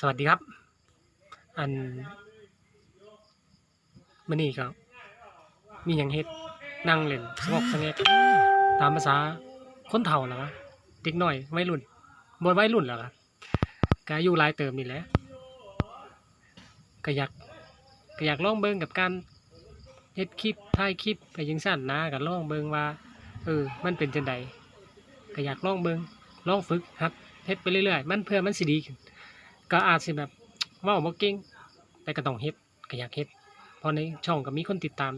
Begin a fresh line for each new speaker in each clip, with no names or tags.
สวัสดีครับ อันมื่อนี้ก็มีอย่างเฮ็ดนั่งเล่นสงบสงบตามภาษาคนเฒ่าแล้วะเด็กน้อยวัยรุ่นบ่วัยรุ่นแล้วล่ะก็อยุหลายเติมนี่แหละก็อยากก็อยากลองเบิ่งกับการเฮ็ดคลิปถ่ายคลิปไปจังซั่นนะก็ลองเบิ่งว่าเออมันเป็นจังไดก็อยากลองเบิ่งลองฝึกหัดเฮ็ดไปเรื่อยๆ มันเพื่อมันสิดีขึ้น ก็อาจสิแบบว่าบ่เก่งแต่ก็ต้องเฮ็ดก็อยากเฮ็ดเพราะในช่องก็มีคนติดตาม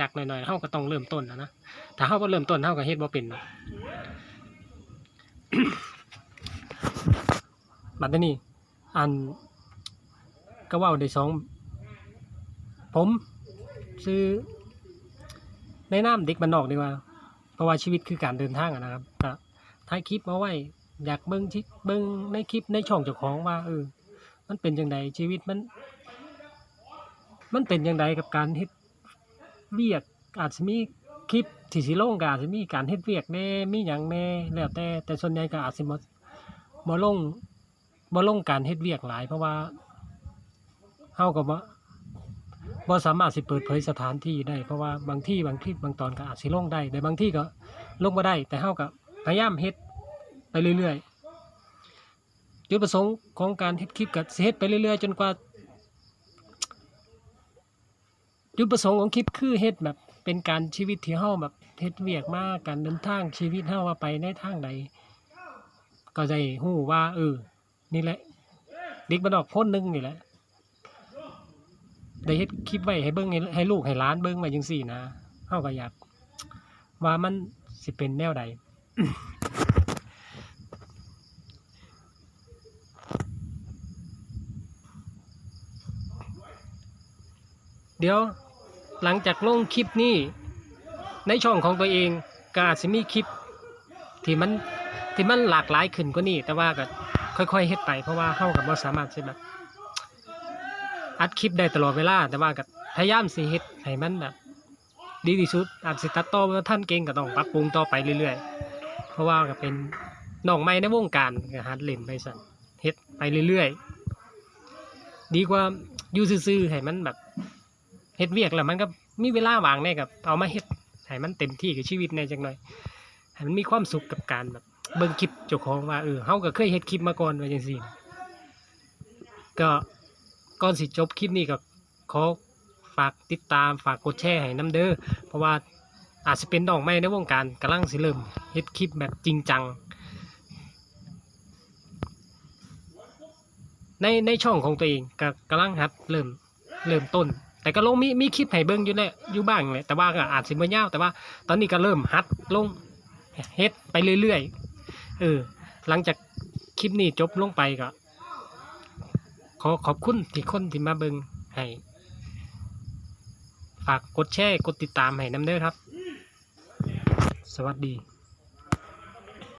จากหน่อยๆเฮาก็ต้องเริ่มต้นนะนะถ้าเฮาบ่เริ่มต้นเฮาก็เฮ็ดบ่เป็นนาะบัดนี้อันก็ว้าได้สองผมซื้อในนามเด็กบ้านนอกดีกว่า เพราะว่าชีวิตคือการเดินทางนะครับถ่ายคลิปมาไว้ อยากเบิ่งที่เบิ่งในคลิปในช่องเจ้าของว่าเออ มันเป็นจังไดชีวิตมัน มันเป็นจังไดกับการเฮ็ดเวียกอาจสิมีคลิปที่สิลงก็อาจสิมีการเฮ็ดเวียกแน่มีหยังแน่แล้วแต่แต่ส่วนใหญ่ก็อาจสิบ่บ่ลงบ่ลงการเฮ็ดเวียกหลาย เพราะว่าเฮาก็บ่บ่สามารถสิเปิดเผยสถานที่ได้ เพราะว่าบางที่บางคลิปบางตอนก็อาจสิลงได้แต่บางที่ก็ลงบ่ได้ แต่เฮาก็พยายามเฮ็ด ไปเรื่อยๆ จุดประสงค์ของการเฮ็ดคลิปกับเฮ็ดไปเรื่อยๆ จนกว่า จุดประสงค์ของคลิปคือเฮ็ดแบบเป็นการชีวิตที่เฮาแบบเฮ็ดเวียกมากการเดินทางชีวิตเฮาว่าไปในทางใดก็ได้ฮู้ว่าเออนี่แหละเด็กบ้านนอกคนหนึงนี่แหละได้เฮ็ดคลิปไว้ให้เบิ่งให้ให้ลูกให้หลานเบิ่งไว้จังซี่นะเฮาก็อยาก ว่ามันสิเป็นแนวใด เดี๋ยวหลังจากลงคลิปนี้ ในช่องของตัวเองก็อาจจะมีคลิปที่มันที่มันหลากหลายขึ้นกว่านี้ แต่ว่าก็ค่อยๆเฮ็ดไปเพราะว่าเฮากับบ่สามารถสิแบบอัดคลิปได้ตลอดเวลา แต่ว่าก็พยายามสิเฮ็ดให้มันแบบดีที่สุดอาจสิตัดต่อบ่ท่านเก่งก็ต้องปรับปรุงต่อไปเรื่อยๆ เพราะว่าก็เป็นน้องใหม่ในวงการก็หัดเล่นไปสั่นเฮ็ดไปเรื่อยๆ ดีกว่าอยู่ซื่อๆให้มันแบบ เฮ็ดเวียกแล้วมันก็มีเวลาว่างแน่กับเอามาเฮ็ดให้มันเต็มที่กับชีวิตแน่จังหน่อยให้มันมีความสุขกับการแบบเบิ่งคลิปเจ้าของว่าเออเฮาก็เคยเฮ็ดคลิปมาก่อนว่าจังซี่ก็ก่อนสิจบคลิปนี้ก็ขอฝากติดตามฝากกดแชร์ให้น้ำเด้อเพราะว่าอาจจะเป็นดอกไม้ในวงการกำลังสิเริ่มเฮ็ดคลิปแบบจริงจัง ในในช่องของตัวเองก็กำลังหัดเริ่มเริ่มต้น แต่ก็ลงมีมีคลิปให้เบิ่งอยู่แหละอยู่บ้างแหละแต่ว่าก็อาจสิบ่ยาวแต่ว่าตอนนี้ก็เริ่มหัดลงเฮ็ดไปเรื่อยๆเออหลังจากคลิปนี้จบลงไปก็ ขอขอบคุณที่คนที่มาเบิ่งให้ฝากกดแชร์กดติดตามให้น้ำเด้อครับ สวัสดี